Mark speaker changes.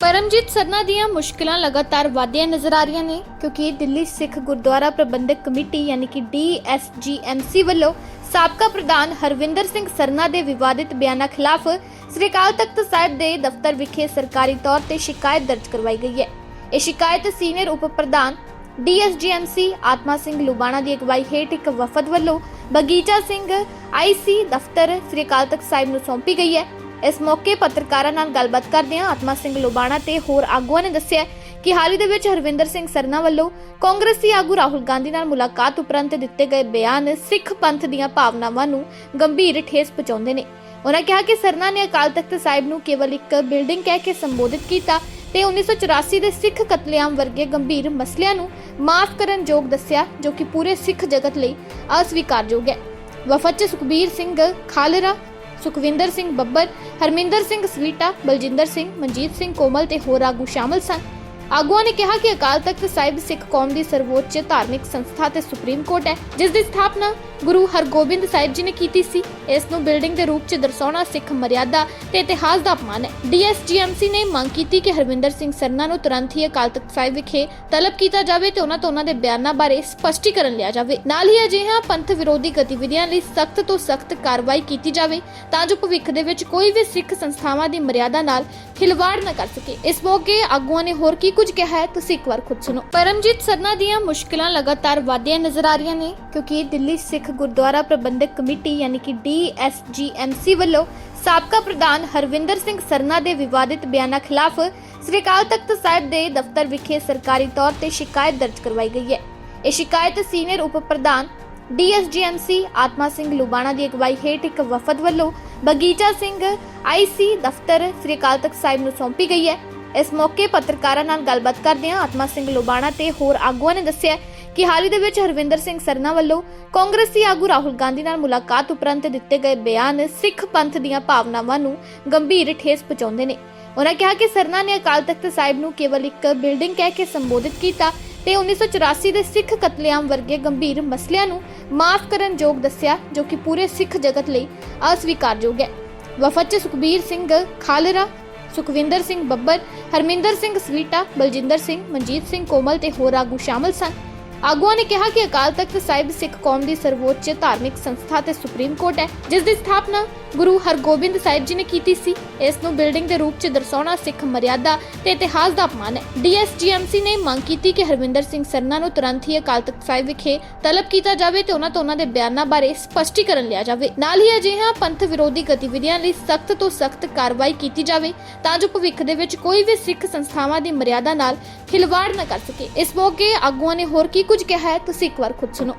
Speaker 1: ਪਰਮਜੀਤ ਸਰਨਾ ਦੀਆਂ ਮੁਸ਼ਕਲਾਂ ਲਗਾਤਾਰ ਵਧਦੀਆਂ ਨਜ਼ਰ ਆ ਰਹੀਆਂ ਨੇ, ਕਿਉਂਕਿ ਦਿੱਲੀ ਸਿੱਖ ਗੁਰਦੁਆਰਾ ਪ੍ਰਬੰਧਕ ਕਮੇਟੀ ਯਾਨੀ ਕਿ D S G M C ਵੱਲੋਂ ਸਾਬਕਾ ਪ੍ਰਧਾਨ ਹਰਵਿੰਦਰ ਸਿੰਘ ਸਰਨਾ ਦੇ ਵਿਵਾਦਿਤ ਬਿਆਨਾਂ ਖਿਲਾਫ ਸ੍ਰੀ ਅਕਾਲ ਤਖਤ ਸਾਹਿਬ ਦੇ ਦਫ਼ਤਰ ਵਿਖੇ ਸਰਕਾਰੀ ਤੌਰ ਤੇ ਸ਼ਿਕਾਇਤ ਦਰਜ ਕਰਵਾਈ ਗਈ ਹੈ। ਇਹ ਸ਼ਿਕਾਇਤ ਸੀਨੀਅਰ ਉਪ ਪ੍ਰਧਾਨ ਡੀਐਸਜੀਐਮਸੀ ਆਤਮਾ ਸਿੰਘ ਲੁਬਾਣਾ ਦੀ ਅਗਵਾਈ ਹੇਠ ਇੱਕ ਵਫਦ ਵੱਲੋਂ ਬਗੀਚਾ ਸਿੰਘ ਆਈਸੀ ਦਫ਼ਤਰ ਸ੍ਰੀ ਅਕਾਲ ਤਖਤ ਸਾਹਿਬ ਨੂੰ ਸੌਂਪੀ ਗਈ ਹੈ। ਇਸ ਮੌਕੇ ਪੱਤਰਕਾਰਾਂ ਨਾਲ ਗੱਲਬਾਤ ਕਰਦਿਆਂ ਆਤਮਾ ਸਿੰਘ ਲੁਬਾਣਾ ਤੇ ਹੋਰ ਆਗੂਆਂ ਨੇ ਦੱਸਿਆ ਕਿ ਹਾਲ ਹੀ ਦੇ ਵਿੱਚ ਹਰਵਿੰਦਰ ਸਿੰਘ ਸਰਨਾ ਵੱਲੋਂ ਕਾਂਗਰਸੀ ਆਗੂ ਰਾਹੁਲ ਗਾਂਧੀ ਨਾਲ ਮੁਲਾਕਾਤ ਉਪਰੰਤ ਦਿੱਤੇ ਗਏ ਬਿਆਨ ਸਿੱਖ ਪੰਥ ਦੀਆਂ ਭਾਵਨਾਵਾਂ ਨੂੰ ਗੰਭੀਰ ਠੇਸ ਪਹੁੰਚਾਉਂਦੇ ਨੇ। ਉਹਨਾਂ ਕਿਹਾ ਕਿ ਸਰਨਾ ਨੇ ਅਕਾਲ ਤਖਤ ਸਾਹਿਬ ਨੂੰ ਕੇਵਲ ਇੱਕ ਬਿਲਡਿੰਗ ਕਹਿ ਕੇ ਸੰਬੋਧਿਤ ਕੀਤਾ ਤੇ 1984 ਦੇ ਸਿੱਖ ਕਤਲੇਆਮ ਵਰਗੇ ਗੰਭੀਰ ਮਸਲਿਆਂ ਨੂੰ ਮਾਫ ਕਰਨ ਯੋਗ ਦੱਸਿਆ, ਜੋ ਕਿ ਪੂਰੇ ਸਿੱਖ ਜਗਤ ਲਈ ਅਸਵੀਕਾਰਯੋਗ ਹੈ। ਵਫਦ 'ਚ ਸੁਖਬੀਰ ਸਿੰਘ, ਖਾਲਰਾ ਸੁਖਵਿੰਦਰ ਸਿੰਘ ਬੱਬਰ, ਹਰਮਿੰਦਰ ਸਿੰਘ ਸਵੀਟਾ, ਬਲਜਿੰਦਰ ਸਿੰਘ, ਮਨਜੀਤ ਸਿੰਘ ਕੋਮਲ ਤੇ ਹੋਰ ਆਗੂ ਸ਼ਾਮਲ ਸਨ। ਆਗੂਆਂ ਨੇ ਕਿਹਾ ਕਿ ਅਕਾਲ ਤਖਤ ਸਾਹਿਬ ਸਿੱਖ ਕੌਮ ਦੀ ਸਰਵੋੱਚ ਧਾਰਮਿਕ ਸੰਸਥਾ ਤੇ ਸੁਪਰੀਮ ਕੋਰਟ ਹੈ, ਜਿਸ ਦੀ ਸਥਾਪਨਾ ਗੁਰੂ ਹਰਗੋਬਿੰਦ ਸਾਹਿਬ ਜੀ ਨੇ ਕੀਤੀ ਸੀ। ਇਸ ਨੂੰ ਬਿਲਡਿੰਗ ਦੇ ਰੂਪ 'ਚ ਦਰਸਾਉਣਾ ਸਿੱਖ ਮਰਿਆਦਾ ਤੇ ਇਤਿਹਾਸ ਦਾ ਅਪਮਾਨ ਹੈ। ਡੀਐਸਜੀਐਮਸੀ ਨੇ ਮੰਗ ਕੀਤੀ ਕਿ ਹਰਵਿੰਦਰ ਸਿੰਘ ਸਰਨਾ ਨੂੰ ਤੁਰੰਤ ਹੀ ਅਕਾਲ ਤਖਤ ਸਾਹਿਬ ਵਿਖੇ ਤਲਬ ਕੀਤਾ ਜਾਵੇ ਤੇ ਉਹਨਾਂ ਤੋਂ ਉਹਨਾਂ ਦੇ ਬਿਆਨਾਂ ਬਾਰੇ ਸਪਸ਼ਟੀਕਰਨ ਲਿਆ ਜਾਵੇ। ਨਾਲ ਹੀ ਅਜਿਹਾ ਪੰਥ ਵਿਰੋਧੀ ਗਤੀਵਿਧੀਆਂ ਲਈ ਸਖਤ ਤੋਂ ਸਖਤ ਕਾਰਵਾਈ ਕੀਤੀ ਜਾਵੇ, ਤਾਂ ਜੋ ਭਵਿੱਖ ਦੇ ਵਿੱਚ ਕੋਈ ਵੀ ਸਿੱਖ ਸੰਸਥਾਵਾਂ ਦੀ ਮਰਿਆਦਾ ਨਾਲ ਖਿਲਵਾੜ ਨਾ ਕਰ ਸਕੇ। ਇਸ ਮੌਕੇ ਆਗੂਆਂ ਨੇ ਹੋਰ ਕੀ ਕੁਝ ਕਿਹਾ ਹੈ, ਤੁਸੀਂ ਇੱਕ ਵਾਰ ਖੁਦ ਸੁਣੋ। ਪਰਮਜੀਤ ਸਰਨਾ ਦੀਆਂ ਮੁਸ਼ਕਲਾਂ ਲਗਾਤਾਰ ਵਧਦੀਆਂ ਨਜ਼ਰ ਆ ਰਹੀਆਂ ਨੇ, ਕਿਉਂਕਿ ਦਿੱਲੀ ਸਿੱਖ ਗੁਰਦੁਆਰਾ ਪ੍ਰਬੰਧਕ ਕਮੇਟੀ ਯਾਨੀ ਕਿ D S G M C ਵੱਲੋਂ ਸਾਬਕਾ ਪ੍ਰਧਾਨ ਹਰਵਿੰਦਰ ਸਿੰਘ ਸਰਨਾ ਦੇ ਵਿਵਾਦਿਤ ਬਿਆਨਾਂ ਖਿਲਾਫ ਸ੍ਰੀ ਅਕਾਲ ਤਖਤ ਸਾਹਿਬ ਦੇ ਦਫ਼ਤਰ ਵਿਖੇ ਸਰਕਾਰੀ ਤੌਰ ਤੇ ਸ਼ਿਕਾਇਤ ਦਰਜ ਕਰਵਾਈ ਗਈ ਹੈ। ਇਹ ਸ਼ਿਕਾਇਤ ਸੀਨੀਅਰ ਉਪ ਪ੍ਰਧਾਨ ਡੀਐਸਜੀਐਮਸੀ ਆਤਮਾ ਸਿੰਘ ਲੁਬਾਣਾ ਦੀ ਅਗਵਾਈ ਹੇਠ ਇੱਕ ਵਫਦ ਵੱਲੋਂ ਬਗੀਚਾ ਸਿੰਘ ਆਈਸੀ ਦਫ਼ਤਰ, ਸ੍ਰੀ ਅਕਾਲ ਤਖਤ ਸਾਹਿਬ ਨੂੰ ਸੌਂਪੀ ਗਈ ਹੈ। ਇਸ ਮੌਕੇ ਪੱਤਰਕਾਰਾਂ ਨਾਲ ਗੱਲਬਾਤ ਕਰਦਿਆਂ ਆਤਮਾ ਸਿੰਘ ਲੁਬਾਣਾ ਤੇ ਹੋਰ ਆਗੂਆਂ ਨੇ ਦੱਸਿਆ ਕਿ ਹਾਲ ਹੀ ਦੇ ਵਿੱਚ ਹਰਵਿੰਦਰ ਸਿੰਘ ਸਰਨਾ ਵੱਲੋਂ ਕਾਂਗਰਸੀ ਆਗੂ ਰਾਹੁਲ ਗਾਂਧੀ ਨਾਲ ਮੁਲਾਕਾਤ ਉਪਰੰਤ ਦਿੱਤੇ ਗਏ ਬਿਆਨ ਸਿੱਖ ਪੰਥ ਦੀਆਂ ਭਾਵਨਾਵਾਂ ਨੂੰ ਗੰਭੀਰ ਠੇਸ ਪਹੁੰਚਾਉਂਦੇ ਨੇ। ਉਹਨਾਂ ਕਿਹਾ ਕਿ ਸਰਨਾ ਨੇ ਅਕਾਲ ਤਖਤ ਸਾਹਿਬ ਨੂੰ ਕੇਵਲ ਇੱਕ ਬਿਲਡਿੰਗ ਕਹਿ ਕੇ ਸੰਬੋਧਿਤ ਕੀਤਾ ਤੇ 1984 ਦੇ ਸਿੱਖ ਕਤਲੇਆਮ ਵਰਗੇ ਗੰਭੀਰ ਮਸਲਿਆਂ ਨੂੰ ਮਾਫ ਕਰਨ ਯੋਗ ਦੱਸਿਆ ਜੋ ਕਿ ਪੂਰੇ ਸਿੱਖ ਜਗਤ ਲਈ ਅਸਵੀਕਾਰਯੋਗ ਹੈ। ਵਫਦ 'ਚ ਸੁਖਬੀਰ ਸਿੰਘ ਖਾਲਰਾ, ਸੁਖਵਿੰਦਰ ਸਿੰਘ ਬੱਬਰ, ਹਰਮਿੰਦਰ ਸਿੰਘ ਸਵੀਟਾ, ਬਲਜਿੰਦਰ ਸਿੰਘ, ਮਨਜੀਤ ਸਿੰਘ ਕੋਮਲ ਤੇ ਹੋਰ ਆਗੂ ਸ਼ਾਮਲ ਸਨ। ਆਗੂਆਂ ਨੇ ਕਿਹਾ ਕਿ ਅਕਾਲ ਤਖਤ ਸਾਹਿਬ ਸਿੱਖ ਕੌਮ ਦੀ ਸਰਵੋੱਚ ਧਾਰਮਿਕ ਸੰਸਥਾ ਤੇ ਸੁਪਰੀਮ ਕੋਰਟ ਹੈ, ਜਿਸ ਦੀ ਸਥਾਪਨਾ ਗੁਰੂ ਹਰਗੋਬਿੰਦ ਸਾਹਿਬ ਜੀ ਨੇ ਕੀਤੀ ਸੀ। ਇਸ ਨੂੰ ਬਿਲਡਿੰਗ ਦੇ ਰੂਪ 'ਚ ਦਰਸਾਉਣਾ ਸਿੱਖ ਮਰਿਆਦਾ ਤੇ ਇਤਿਹਾਸ ਦਾ ਅਪਮਾਨ ਹੈ। ਡੀਐਸਜੀਐਮਸੀ ਨੇ ਮੰਗ ਕੀਤੀ ਕਿ ਹਰਵਿੰਦਰ ਸਿੰਘ ਸਰਨਾ ਨੂੰ ਤੁਰੰਤ ਹੀ ਅਕਾਲ ਤਖਤ ਸਾਹਿਬ ਵਿਖੇ ਤਲਬ ਕੀਤਾ ਜਾਵੇ ਤੇ ਉਹਨਾਂ ਤੋਂ ਉਹਨਾਂ ਦੇ ਬਿਆਨਾਂ ਬਾਰੇ ਸਪਸ਼ਟੀਕਰਨ ਲਿਆ ਜਾਵੇ। ਨਾਲ ਹੀ ਅਜਿਹਾ ਪੰਥ ਵਿਰੋਧੀ ਗਤੀਵਿਧੀਆਂ ਲਈ ਸਖਤ ਤੋਂ ਸਖਤ ਕਾਰਵਾਈ ਕੀਤੀ ਜਾਵੇ, ਤਾਂ ਜੋ ਭਵਿੱਖ ਦੇ ਵਿੱਚ ਕੋਈ ਵੀ ਸਿੱਖ ਸੰਸਥਾਵਾਂ ਦੀ ਮਰਿਆਦਾ ਨਾਲ ਖਿਲਵਾੜ ਨਾ ਕਰ ਸਕੇ। ਇਸ ਮੌਕੇ ਆਗੂਆਂ ਨੇ ਹੋਰ ਕੀ ਕੁਝ ਕਿਹਾ ਹੈ, ਤੁਸੀਂ ਇੱਕ ਵਾਰ ਖੁਦ ਸੁਣੋ।